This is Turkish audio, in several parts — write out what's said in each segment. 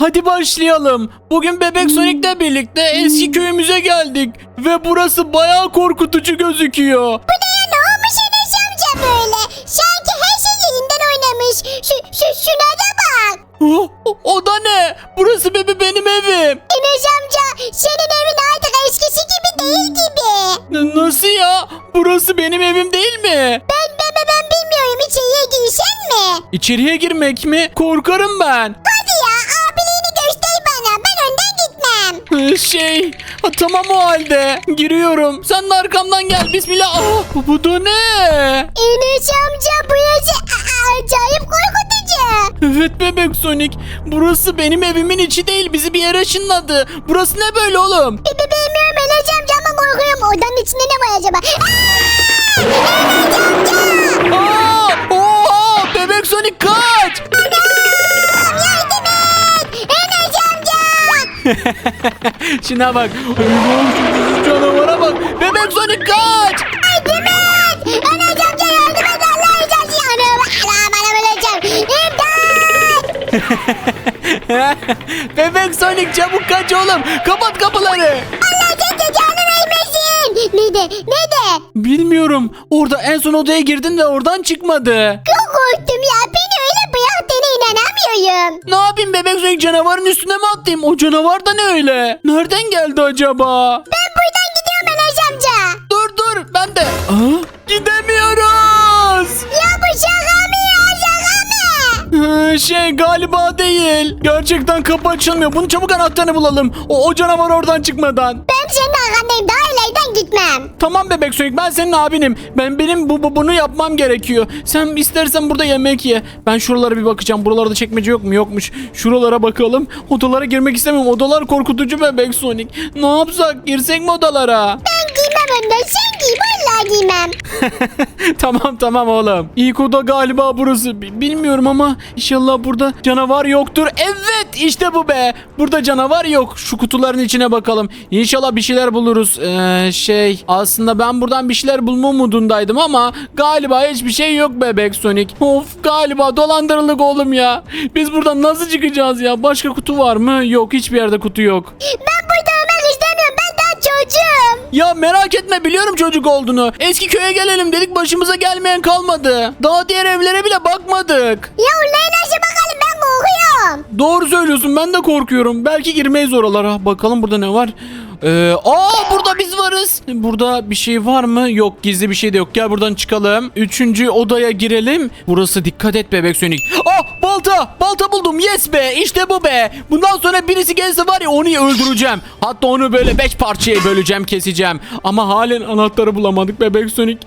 Hadi başlayalım. Bugün Bebek Sonic'le birlikte eski köyümüze geldik. Ve burası bayağı korkutucu gözüküyor. Bu ne ya ne olmuş Enes amca böyle? Sanki her şey yerinden oynamış. Şu, şu şuna da bak. O- o da ne? Burası bebe benim evim. Enes amca senin evin artık eskisi gibi değil gibi. N- nasıl ya? Burası benim evim değil mi? Ben ben ben, ben bilmiyorum içeriye girsen mi? İçeriye girmek mi? Korkarım ben. Şey, ha, tamam o halde. Giriyorum. Sen de arkamdan gel. Bismillah. Aa, bu, bu da ne? Enes amca burası a- acayip korkutucu. Evet bebek Sonic. Burası benim evimin içi değil. Bizi bir yere ışınladı. Burası ne böyle oğlum? Bi- Bilmiyorum Enes amca ama korkuyorum. Odanın içinde ne var acaba? Aa! Enes amca! Aa! Oha! Bebek Sonic kaç! Şuna bak. Eyvah, şu Canavara bak. Bebek Sonic kaç! Yardım et! Enes amca yardım et öleceğim. İmdat! Bebek Sonic çabuk kaç oğlum. Kapat kapıları. Allah sen cezanı vermesin. Ne de ne de? Bilmiyorum. Orada en son odaya girdin ve oradan çıkmadı. Çok korktum ya. İnanamıyorum. Ne yapayım bebek Sonic canavarın üstüne mi atlayayım? O canavar da ne öyle? Nereden geldi acaba? Ben buradan gidiyorum Enes amca. Dur dur ben de. Aa, gidemiyoruz. Ya bu şaka mı ya şaka mı? Ee, Şey galiba değil. Gerçekten kapı açılmıyor. Bunu çabuk anahtarını bulalım. O, o canavar oradan çıkmadan. Gitmem. Tamam bebek Sonic ben senin abinim. Ben benim bu, bu- bunu yapmam gerekiyor. Sen istersen burada yemek ye. Ben şuralara bir bakacağım. Buralarda çekmece yok mu? Yokmuş. Şuralara bakalım. Odalara girmek istemiyorum. Odalar korkutucu bebek Sonic. Ne yapsak? Girsek mi odalara? Ben giymem önden. Sen giy. Vallahi giymem. tamam tamam oğlum. İlk oda galiba burası. Bi- Bilmiyorum ama inşallah burada canavar yoktur. Evet işte bu be. Burada canavar yok. Şu kutuların içine bakalım. İnşallah bir şeyler buluruz. Ee, şey aslında ben buradan bir şeyler bulma umudundaydım ama galiba hiçbir şey yok bebek Sonic. Of galiba dolandırıldık oğlum ya. Biz buradan nasıl çıkacağız ya? Başka kutu var mı? Yok hiçbir yerde kutu yok. Ben Ya merak etme biliyorum çocuk olduğunu. Eski köye gelelim dedik başımıza gelmeyen kalmadı. Daha diğer evlere bile bakmadık. Ya nasıl bakalım ben korkuyorum. Doğru söylüyorsun ben de korkuyorum. Belki girmeyiz oralara. Bakalım burada ne var. Ee, aa burada biz varız. Burada bir şey var mı? Yok gizli bir şey de yok. Gel buradan çıkalım. Üçüncü odaya girelim. Burası dikkat et bebek sönük. Ah balta balta buldum yes be işte bu be. Bundan sonra birisi gelse var ya onu öldüreceğim. Hatta onu böyle beş parçaya böleceğim keseceğim. Ama halen anahtarı bulamadık bebek sönük.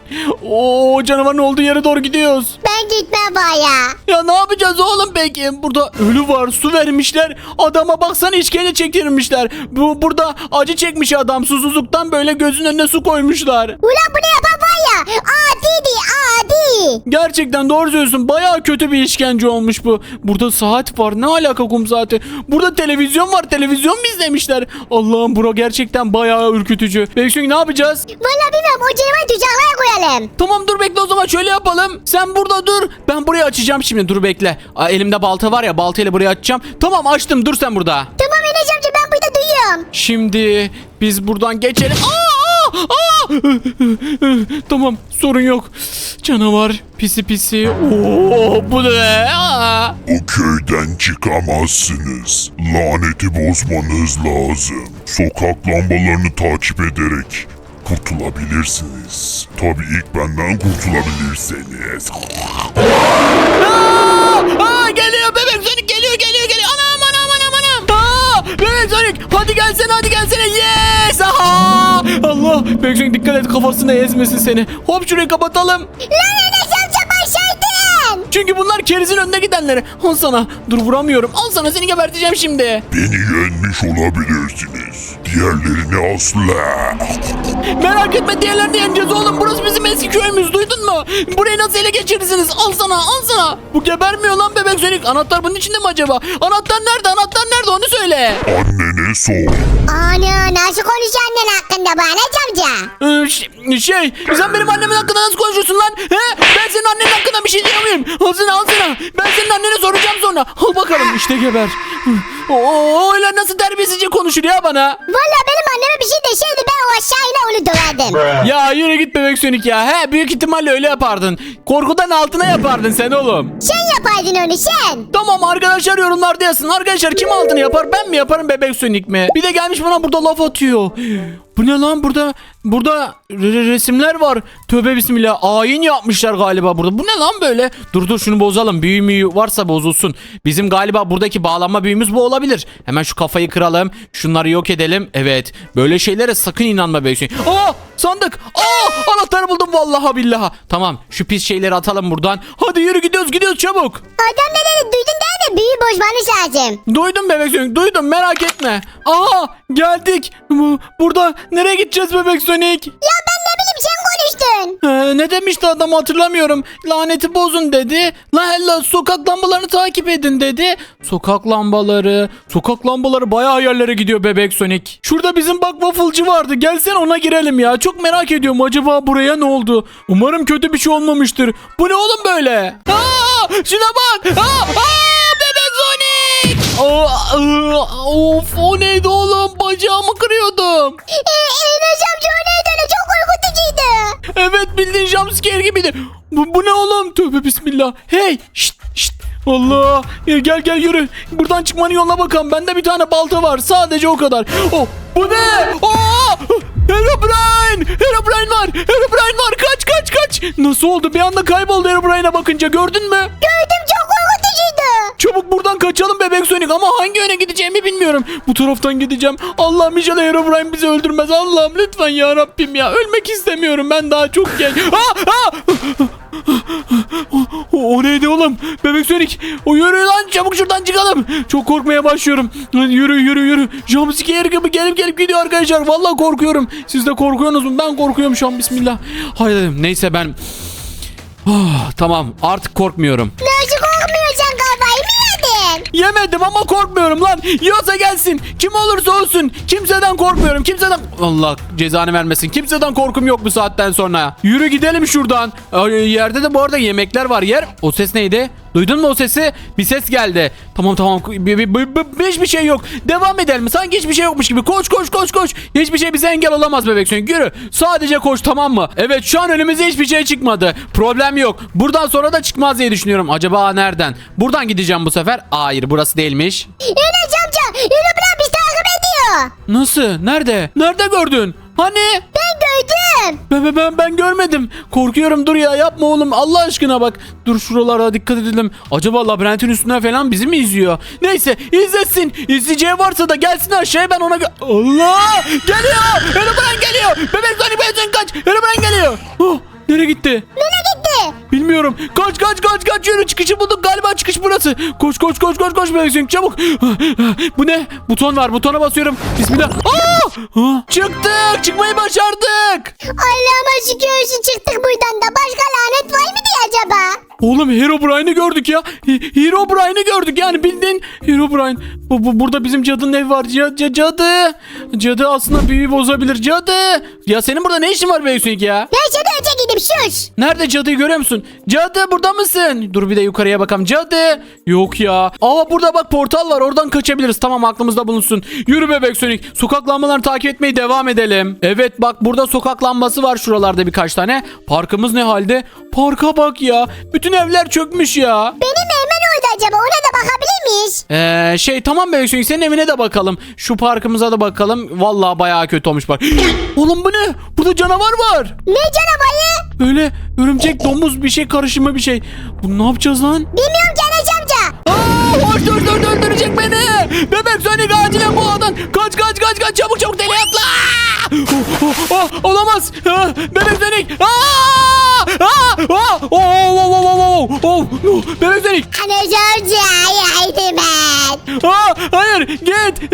Oo canavarın olduğu yere doğru gidiyoruz. Ben gitmem baya. Ya ne yapacağız oğlum peki? Burada ölü var, su vermişler. Adama baksana işkence çektirmişler. Bu burada acı çekmiş adam. Susuzluktan böyle gözünün önüne su koymuşlar. Ulan bunu yapan var ya. Adiydi adi. Gerçekten doğru söylüyorsun. Bayağı kötü bir işkence olmuş bu. Burada saat var. Ne alaka kum saati? Burada televizyon var. Televizyon mu izlemişler? Allah'ım bura gerçekten bayağı ürkütücü. Beksun ne yapacağız? Valla bilmiyorum o canavarı tuzaklara koyalım. Tamam dur bekle o zaman şöyle yapalım. Sen burada dur. Ben burayı açacağım şimdi. Dur bekle. Aa, elimde balta var ya. Baltayla burayı açacağım. Tamam açtım. Dur sen burada. Tamam Enes duyuyorum. Şimdi biz buradan geçelim. Aa, aa, aa! tamam sorun yok. Canavar pisi pisi. Oo, bu ne? Aa! Bu köyden çıkamazsınız. Laneti bozmanız lazım. Sokak lambalarını takip ederek kurtulabilirsiniz. Tabii ilk benden kurtulabilirseniz. Aa, Sonic dikkat et kafasına ezmesin seni. Hop şurayı kapatalım. Lan Enes amca başardın. Çünkü bunlar kerizin önüne gidenleri. Al sana. Dur vuramıyorum. Al sana seni geberteceğim şimdi. Beni yenmiş olabilirsiniz. Diğerlerini asla. Merak etme diğerlerini yeneceğiz oğlum. Burası bizim eski köyümüz duydun mu? Burayı nasıl ele geçirirsiniz? Al sana al sana. Bu gebermiyor lan bebek sönük. Anahtar bunun içinde mi acaba? Anahtar nerede? Anahtar nerede onu söyle. Annene sor. Ana nasıl konuşuyor annen hakkında bu Enes amca? Ee, ş- şey sen benim annemin hakkında nasıl konuşuyorsun lan? He? Ben senin annenin hakkında bir şey diyor muyum? Al sana al sana. Ben senin annene soracağım sonra. Al bakalım işte geber. Oo, öyle nasıl terbiyesizce konuşur ya bana? Valla benim anneme bir şey deseydi ben o aşağıyla onu döverdim. Ya yürü git bebek sönük ya. He büyük ihtimalle öyle yapardın. Korkudan altına yapardın sen oğlum. Sen yapaydın onu sen. Tamam arkadaşlar yorumlarda yazsın. Arkadaşlar kim altını yapar? Ben mi yaparım bebek sönük mi? Bir de gelmiş bana burada laf atıyor. Bu ne lan burada? Burada re- resimler var. Tövbe bismillah. Ayin yapmışlar galiba burada. Bu ne lan böyle? Dur dur şunu bozalım. Büyü müyü varsa bozulsun. Bizim galiba buradaki bağlanma büyümüz bu olabilir. Hemen şu kafayı kıralım. Şunları yok edelim. Evet. Böyle şeylere sakın inanma sönük. Aa sandık. Aa anahtarı buldum vallahi billahi. Tamam şu pis şeyleri atalım buradan. Hadi yürü gidiyoruz gidiyoruz çabuk. Adam ne dedi duydun değil mi? Büyü bozmanız lazım. Duydum bebek sönük duydum merak etme. Aha geldik. Bu- Burada nereye gideceğiz bebek sönük? Ya ben ne bileyim sen konuştun. Ee, ne demişti adam hatırlamıyorum. Laneti bozun dedi. La hella sokak lambalarını takip edin dedi. Sokak lambaları. Sokak lambaları bayağı yerlere gidiyor bebek Sonic. Şurada bizim bak waffle'cı vardı. Gelsen ona girelim ya. Çok merak ediyorum acaba buraya ne oldu? Umarım kötü bir şey olmamıştır. Bu ne oğlum böyle? Aa, şuna bak. Aa, aa, bebek Sonic. Aa, aa, of o neydi oğlum? Bacağımı kırıyordum. Ee, Enes amca o. Evet bildiğin jumpscare gibiydi. Bu, bu ne oğlum? Tövbe bismillah. Hey şşt şşt. Allah. Ya Gel gel yürü. Buradan çıkmanın yoluna bakalım. Bende bir tane balta var. Sadece o kadar. Oh bu ne? Aa! Herobrine! Herobrine var! Herobrine var! Kaç kaç kaç! Nasıl oldu? Bir anda kayboldu Herobrine'e bakınca gördün mü? Gördüm çok. Çabuk buradan kaçalım bebek Sonic ama hangi yöne gideceğimi bilmiyorum. Bu taraftan gideceğim. Allah'ım inşallah Herobrine bizi öldürmez. Allah'ım lütfen ya Rabbim ya. Ölmek istemiyorum ben daha çok genç. Aa, aa! O, o neydi oğlum? Bebek Sonic. O yürü lan çabuk şuradan çıkalım. Çok korkmaya başlıyorum. Yürü yürü yürü. Jumpscare gibi gelip gelip gidiyor arkadaşlar. Vallahi korkuyorum. Siz de korkuyorsunuz mu? Ben korkuyorum şu an. Bismillah. Haydi neyse ben... Ah, tamam artık korkmuyorum. Nasıl mı yedin? Yemedim ama korkmuyorum lan. Yiyorsa gelsin. Kim olursa olsun. Kimseden korkmuyorum. Kimseden... Allah cezanı vermesin. Kimseden korkum yok bu saatten sonra. Yürü gidelim şuradan. Yerde de bu arada yemekler var yer. O ses neydi? Duydun mu o sesi? Bir ses geldi. Tamam tamam. Bir, bir, bir- bir- hiçbir şey yok. Devam edelim. Sanki hiçbir şey yokmuş gibi. Koş koş koş koş. Hiçbir şey bize engel olamaz bebek Sonic. Yürü. Sadece koş tamam mı? Evet şu an önümüze hiçbir şey çıkmadı. Problem yok. Buradan sonra da çıkmaz diye düşünüyorum. Acaba nereden? Buradan gideceğim bu sefer. Hayır burası değilmiş. Enes amca yürü bırak biz takip ediyor. Nasıl? Nerede? Nerede gördün? Hani? Ben gördüm. Ben, ben, ben, görmedim. Korkuyorum dur ya yapma oğlum Allah aşkına bak. Dur şuralara dikkat edelim. Acaba labirentin üstüne falan bizi mi izliyor? Neyse izlesin. İzleyeceği varsa da gelsin aşağıya ben ona... Allah! Geliyor! Herobrine geliyor! Bebek Sonic Bebek Sonic kaç! Herobrine geliyor! Oh, nereye gitti? Nereye gitti? Bilmiyorum. Kaç kaç kaç kaç yürü çıkışı bulduk galiba çıkış burası. Koş koş koş koş koş bebek çabuk. Bu ne? Buton var butona basıyorum. Bismillah. Aa! Ha, Çıktık çıkmayı başardık. Allah'ıma şükür çıktık buradan da başka lanet var mı diye acaba? Oğlum Herobrine'i gördük ya. He- Herobrine'i gördük yani bildiğin Herobrine. Bu, bu, burada bizim cadının evi var. Ca- cadı. Cadı aslında büyüyü bozabilir. Cadı. Ya senin burada ne işin var Bebek Sonic ya? Ben şöyle öte gidip sus. Nerede cadıyı görüyor musun? Cadı burada mısın? Dur bir de yukarıya bakalım. Cadı. Yok ya. Aa burada bak portal var. Oradan kaçabiliriz. Tamam aklımızda bulunsun. Yürü bebek Sonic. Sokak lambalarını takip etmeye devam edelim. Evet bak burada sokak lambası var şuralarda birkaç tane. Parkımız ne halde? Parka bak ya. Bütün evler çökmüş ya. Benim evime ne oldu acaba ona da bakabilir miyiz? Ee, şey tamam bebek Sonic senin evine de bakalım. Şu parkımıza da bakalım. Vallahi bayağı kötü olmuş bak. Oğlum bu ne? Burada canavar var. Ne canavarı? Böyle örümcek domuz bir şey karışımı bir şey. Bunu ne yapacağız lan? Bilmiyorum ki Enes amca. Hoş dur dur öldürecek beni. Bebek Sonic acilen bu adam. Kaç kaç kaç kaç çabuk çabuk deli atla. Oh, oh, oh, olamaz. Ah, Bebek Sonic. Aa! Oh, oh, oh, oh, oh, oh. Oh, Bebek Sonic. Amca yardım et. Hayır git.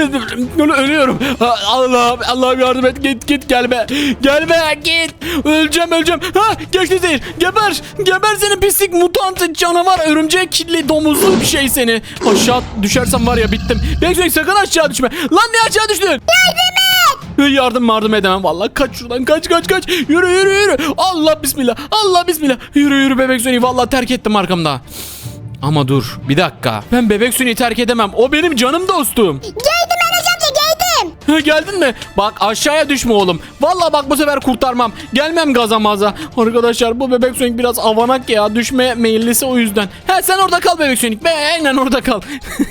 Öl- Ölüyorum. Ah, Allah'ım Allah'ım yardım et. Git git gelme. Gelme git. Öleceğim öleceğim. Ha geçti zehir. Geber. Geber seni pislik mutant canavar örümcek kirli domuzlu bir şey seni. Aşağı düşersem var ya bittim. Bekleyin sakın aşağı düşme. Lan ne aşağı düştün? Yardım. Yardım yardım edemem vallahi kaç şuradan kaç kaç kaç yürü yürü yürü Allah bismillah Allah bismillah yürü yürü bebek seni vallahi terk ettim arkamda Ama dur bir dakika. Ben bebek suyunu terk edemem. O benim canım dostum. Geldim Enes amca geldim. Geldin mi? Bak aşağıya düşme oğlum. Vallahi bak bu sefer kurtarmam. Gelmem gaza maza. Arkadaşlar bu bebek sönük biraz avanak ya. Düşme meyillisi o yüzden. Ha sen orada kal bebek sönük. Be aynen orada kal.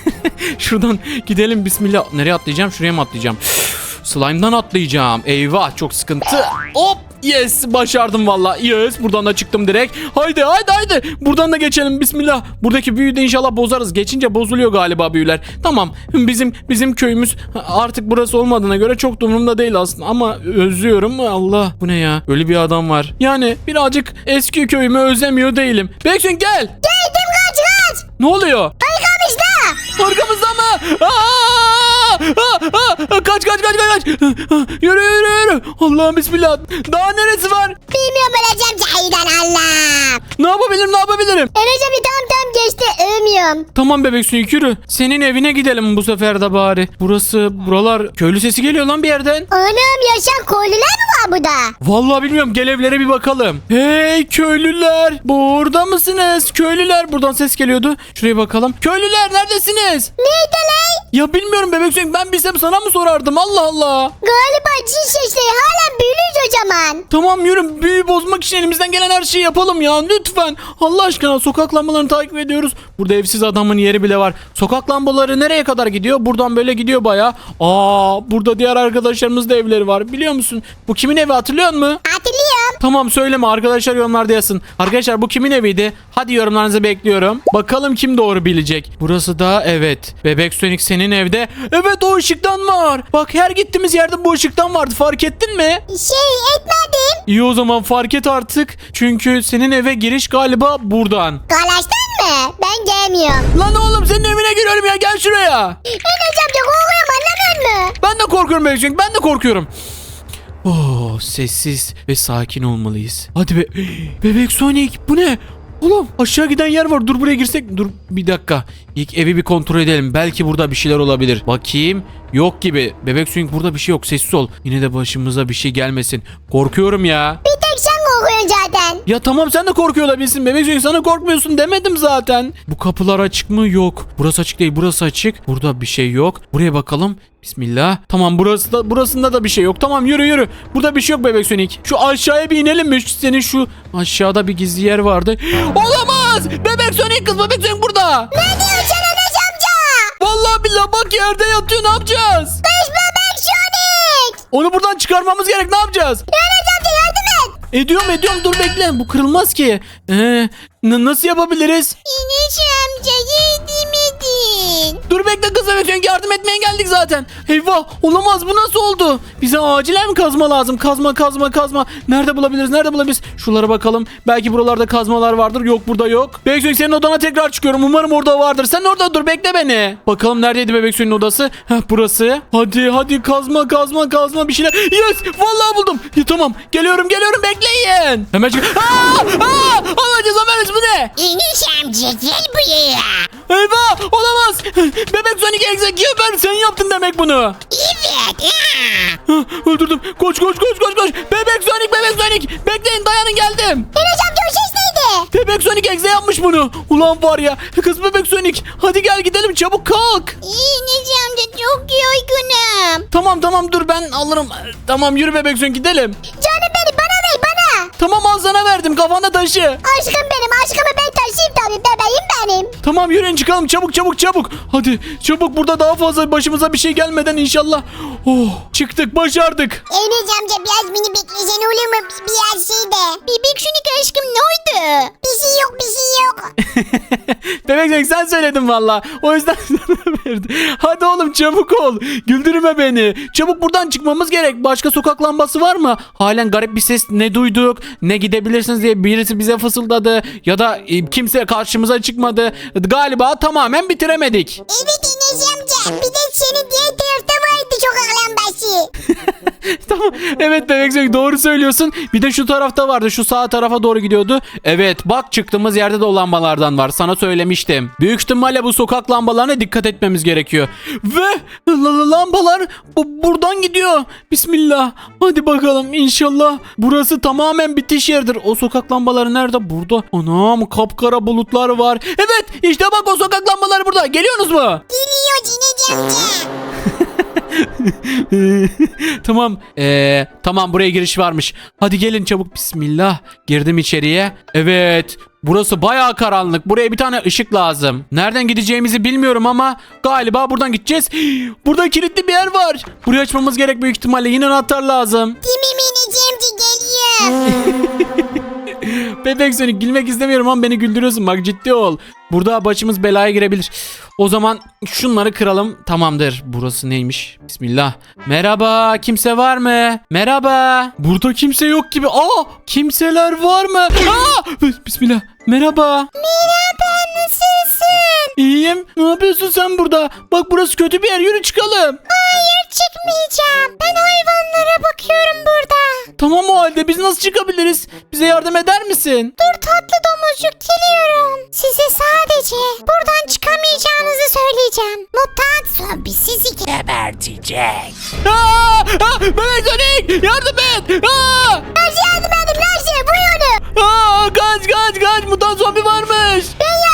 Şuradan gidelim bismillah. Nereye atlayacağım? Şuraya mı atlayacağım? Slime'dan atlayacağım. Eyvah çok sıkıntı. Hop Yes başardım valla. Yes buradan da çıktım direkt. Haydi haydi haydi. Buradan da geçelim bismillah. Buradaki büyüyü de inşallah bozarız. Geçince bozuluyor galiba büyüler. Tamam bizim bizim köyümüz artık burası olmadığına göre çok da umurumda değil aslında. Ama özlüyorum. Allah bu ne ya? Öyle bir adam var. Yani birazcık eski köyümü özlemiyor değilim. Beksun gel. Geldim kaç kaç. Ne oluyor? Arkamızda. Arkamızda mı? Aa! Aa! Aa! Kaç kaç kaç kaç. Yürü yürü yürü. Allah'ım bismillah. Daha neresi var? Bilmiyorum Enes amca haydan Allah. Ne yapabilirim ne yapabilirim? Amca tamam tamam geçti övmüyorum. Tamam bebek suyu yürü. Senin evine gidelim bu sefer de bari. Burası buralar köylü sesi geliyor lan bir yerden. Anam yaşayan koylular mı var burada? Vallahi bilmiyorum gel evlere bir bakalım. Hey köylüler burada mısınız? Köylüler buradan ses geliyordu. Şuraya bakalım. Köylüler neredesiniz? Neydi lan? Ya bilmiyorum bebek suyu ben bilsem sana mı sorardım Allah Allah. Galiba cin sesleri hala büyülüz o zaman. Tamam yürü büyü bozmak için elimizden gelen her şeyi yapalım ya lütfen. Allah aşkına sokak lambalarını takip ediyoruz. Burada evsiz adamın yeri bile var. Sokak lambaları nereye kadar gidiyor? Buradan böyle gidiyor baya. Aa burada diğer arkadaşlarımız da evleri var biliyor musun? Bu kimin evi hatırlıyor musun? Hatırlıyorum. Tamam söyleme arkadaşlar yorumlarda yazsın. Arkadaşlar bu kimin eviydi? Hadi yorumlarınızı bekliyorum. Bakalım kim doğru bilecek. Burası da evet. Bebek Sonic senin evde. Evet o ışıktan var. Bak her gittiğimiz yerde bu ışıktan vardı fark ettin mi? Şey etmedim. İyi o zaman fark et artık. Çünkü senin eve giriş galiba buradan. Galaştan mı? Ben gelmiyorum. Lan oğlum senin evine giriyorum ya gel şuraya. Enes amca korkuyorum anlamıyor musun? Ben de korkuyorum bebek Sonic ben de korkuyorum. Oh sessiz ve sakin olmalıyız. Hadi be. Bebek Sonic bu ne? Oğlum aşağı giden yer var. Dur buraya girsek. Dur bir dakika. İlk evi bir kontrol edelim. Belki burada bir şeyler olabilir. Bakayım. Yok gibi. Bebek Sonic burada bir şey yok. Sessiz ol. Yine de başımıza bir şey gelmesin. Korkuyorum ya. Bir tek sen korkuyorsun zaten. Ya tamam sen de korkuyor olabilirsin. Bebek Sonic sana korkmuyorsun demedim zaten. Bu kapılar açık mı? Yok. Burası açık değil. Burası açık. Burada bir şey yok. Buraya bakalım. Bismillah. Tamam burası da burasında da bir şey yok. Tamam yürü yürü. Burada bir şey yok bebek Sonic. Şu aşağıya bir inelim mi? Şu- Senin şu aşağıda bir gizli yer vardı. Olamaz! Bebek Sonic kız bebek Sonic burada. Ne diyorsun Enes amca? Vallahi billahi bak yerde yatıyor. Ne yapacağız? Kız bebek Sonic. Onu buradan çıkarmamız gerek. Ne yapacağız? Et. Ediyorum ediyorum dur bekle. Bu kırılmaz ki. Ee, nasıl yapabiliriz? Enes amca. Dur bekle kız bebek yardım etmeye geldik zaten. Eyvah olamaz bu nasıl oldu? Bize acilen mi kazma lazım? Kazma kazma kazma. Nerede bulabiliriz nerede bulabiliriz? Şuralara bakalım. Belki buralarda kazmalar vardır. Yok burada yok. Bebek Sonic senin odana tekrar çıkıyorum. Umarım orada vardır. Sen orada dur bekle beni. Bakalım neredeydi Bebek Sonic'in odası? Heh burası. Hadi hadi kazma kazma kazma bir şeyler. Yes vallahi buldum. Ya, tamam geliyorum geliyorum bekleyin. Hemen çık. Aa! Aa! Cezanı vermesin bu ne? Enes amca gel buraya. Eyvah olamaz. Bebek Sonic Executor sen yaptın demek bunu. Evet. Hah, Öldürdüm. Koş koş koş koş koş. Bebek Sonic bebek Sonic. Bekleyin dayanın geldim. Enes amca o ses neydi? Bebek Sonic Exe yapmış bunu. Ulan var ya kız bebek Sonic. Hadi gel gidelim çabuk kalk. Enes amca çok yorgunum. Tamam tamam dur ben alırım. Tamam yürü bebek Sonic gidelim. Canım beni bana ver bana. Tamam al sana verdim kafanda taşı. Aşkım benim aşkımı ben taşıyayım tabii bebeğim benim. Tamam yürüyün çıkalım çabuk çabuk çabuk. Hadi çabuk burada daha fazla başımıza bir şey gelmeden inşallah. Oh çıktık başardık. Enes amca biraz beni beklesen olur mu? Bir- Biraz şey de. Bebek şunik aşkım ne oldu? Bir şey yok bir şey yok. Bebek Sonic sen söyledin valla. O yüzden sana verdim. Hadi oğlum çabuk ol. Güldürme beni. Çabuk buradan çıkmamız gerek. Başka sokak lambası var mı? Halen garip bir ses ne duyduk ne gidebilirsiniz diye birisi bize fısıldadı. Ya da e, kimse karşımıza çıkmadı. Galiba tamamen bitiremedik. Evet Enes amca. Bir de senin diğer tarafta vardı çok lambası. tamam evet bebek Sonic doğru söylüyorsun. Bir de şu tarafta vardı. Şu sağ tarafa doğru gidiyordu. Evet bak çıktığımız yerde de o lambalardan var. Sana söylemiştim. Büyük ihtimalle bu sokak lambalarına dikkat etmemiz gerekiyor. Ve la- la- lambalar bu buradan gidiyor. Bismillah. Hadi bakalım inşallah. Burası tamamen bitiş yeridir. O sokak lambaları nerede? Burada. Anam kapkara bulutlar var. Evet işte bak o sokak lambaları burada. Geliyorsunuz mu? Geliyor Cineci amca. tamam. Ee, tamam buraya giriş varmış. Hadi gelin çabuk. Bismillah. Girdim içeriye. Evet. Burası bayağı karanlık. Buraya bir tane ışık lazım. Nereden gideceğimizi bilmiyorum ama galiba buradan gideceğiz. Burada kilitli bir yer var. Burayı açmamız gerek büyük ihtimalle. Yine anahtar lazım. Mineci amca geliyor. Bebek Sonic gülmek istemiyorum ama beni güldürüyorsun. Bak ciddi ol. Burada başımız belaya girebilir. O zaman şunları kıralım. Tamamdır. Burası neymiş? Bismillah. Merhaba. Kimse var mı? Merhaba. Burada kimse yok gibi. Aa! Kimseler var mı? Aa! Bismillah. Merhaba. Merhaba nasılsın? İyiyim. Ne yapıyorsun sen burada? Bak burası kötü bir yer. Yürü çıkalım. Hayır çıkmayacağım. Ben hayvanlara bakıyorum burada. Tamam o halde biz nasıl çıkabiliriz? Bize yardım eder misin? Dur tatlı domuzcuk geliyorum. Size sadece buradan çıkamayacağınızı söyleyeceğim. Mutant zombi sizi gebertecek. Aa! Aa! Bebek Sonic! Yardım et! Aa! Nasıl yardım edeyim nasıl? Vuy onu. Aa, kaç kaç kaç mutant zombi varmış. Ben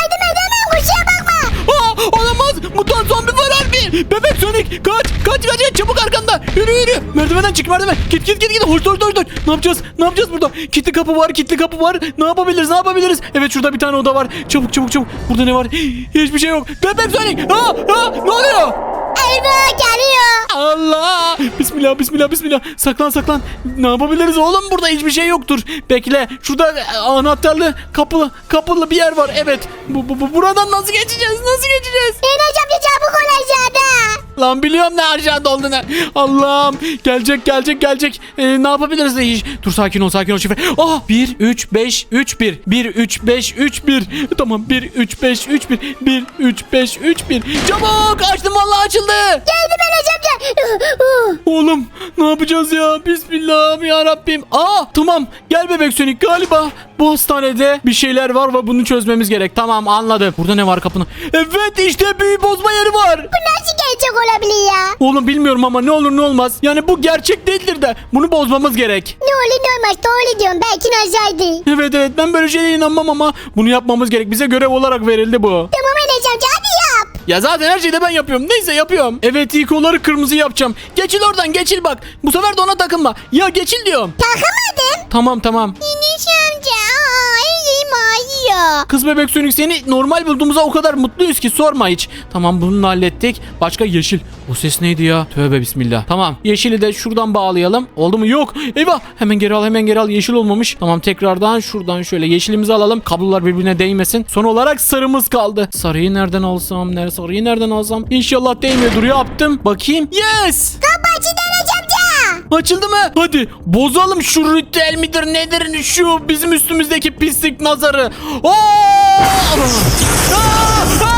mutant zombi var harbi. Bebek Sonic kaç kaç kaç kaç, çabuk arkanda. Yürü yürü. Merdivenden çık merdiven. Git git git git. Hoş hoş hoş. Ne yapacağız? Ne yapacağız burada? Kilitli kapı var kilitli kapı var. Ne yapabiliriz ne yapabiliriz? Evet şurada bir tane oda var. Çabuk çabuk çabuk. Burada ne var? Hiçbir şey yok. Bebek Sonic. Aa, aa, ne oluyor? Eyvah geliyor. Allah! Bismillah bismillah bismillah. Saklan saklan. Ne yapabiliriz oğlum burada hiçbir şey yoktur. Bekle. Şurada e, anahtarlı kapılı kapılı bir yer var. Evet. Bu, bu, bu- buradan nasıl geçeceğiz? Nasıl geçeceğiz? Enes amca çabuk ol aşağıda. Lan biliyorum ne aşağıda olduğunu. Allah'ım. Gelecek gelecek gelecek. Ee, ne yapabiliriz hiç? Dur sakin ol sakin ol şifre. Ah 1 3 5 3 1. 1 3 5 3 1. Tamam 1 3 5 3 1. 1 3 5 3 1. Çabuk açtım vallahi açıldı. Geldim Enes amca. Oğlum ne yapacağız ya? Bismillahirrahmanirrahim ya Rabbim. Aa tamam gel bebek sönük galiba bu hastanede bir şeyler var ve bunu çözmemiz gerek. Tamam anladım. Burada ne var kapının? Evet işte büyü bozma yeri var. Bu nasıl gerçek olabilir ya? Oğlum bilmiyorum ama ne olur ne olmaz. Yani bu gerçek değildir de bunu bozmamız gerek. Ne olur ne olmaz doğru diyorum belki nazardı. Evet evet ben böyle şeylere inanmam ama bunu yapmamız gerek. Bize görev olarak verildi bu. Tamam Enes amca hadi yap. Ya zaten her şeyi de ben yapıyorum. Neyse yapıyorum. Evet ilk onları kırmızı yapacağım. Geçil oradan geçil bak. Bu sefer de ona takılma. Ya geçil diyorum. Takamadım. Tamam tamam. Enes amca aa, ağrıyor. Kız bebek sönük seni normal bulduğumuza o kadar mutluyuz ki sorma hiç. Tamam bunu hallettik. Başka yeşil. O ses neydi ya? Tövbe bismillah. Tamam yeşili de şuradan bağlayalım. Oldu mu? Yok. Eyvah. Hemen geri al hemen geri al. Yeşil olmamış. Tamam tekrardan şuradan şöyle yeşilimizi alalım. Kablolar birbirine değmesin. Son olarak sarımız kaldı. Sarıyı nereden alsam? Nerede sarıyı nereden alsam? İnşallah değmiyordur. Yaptım. Bakayım. Yes. Amca. Açıldı mı? Hadi bozalım şu ritüel midir nedir şu bizim üstümüzdeki pislik nazarı. Oo! Aa! Aa!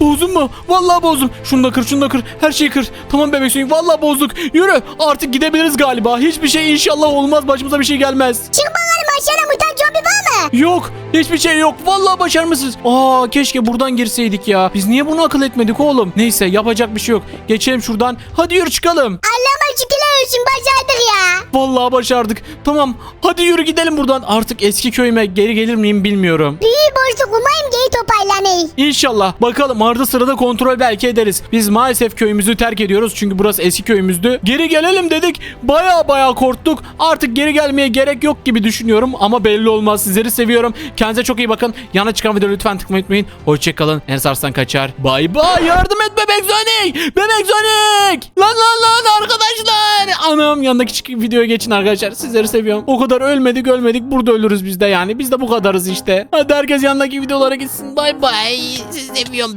Bozdun. Mu? Vallahi bozdum. Şunu da kır, şunu da kır. Her şeyi kır. Tamam bebek suyu. Vallahi bozduk. Yürü. Artık gidebiliriz galiba. Hiçbir şey inşallah olmaz. Başımıza bir şey gelmez. Çık bakalım aşağıda mutant zombi var mı? Yok. Hiçbir şey yok. Vallahi başarmışsınız. Aa keşke buradan girseydik ya. Biz niye bunu akıl etmedik oğlum? Neyse yapacak bir şey yok. Geçelim şuradan. Hadi yürü çıkalım. Allah'ıma şükürler olsun başardık ya. Vallahi başardık. Tamam. Hadi yürü gidelim buradan. Artık eski köyüme geri gelir miyim bilmiyorum. Büyü bozduk umarım toparlanır. İnşallah. Bakalım arada sırada kontrol belki ederiz. Biz maalesef köyümüzü terk ediyoruz. Çünkü burası eski köyümüzdü. Geri gelelim dedik. Baya baya korktuk. Artık geri gelmeye gerek yok gibi düşünüyorum. Ama belli olmaz. Sizleri seviyorum. Kendinize çok iyi bakın. Yana çıkan videoyu lütfen tıklamayı unutmayın. Hoşçakalın. Enes Arslan kaçar. Bay bay. Yardım et bebek Sonic. Bebek Sonic. Lan lan lan arkadaşlar. Anam yanındaki videoya geçin arkadaşlar. Sizleri seviyorum. O kadar ölmedik ölmedik. Burada ölürüz biz de yani. Biz de bu kadarız işte. Hadi herkes yanındaki videolara gitsin. Bay bay. Sizi seviyorum.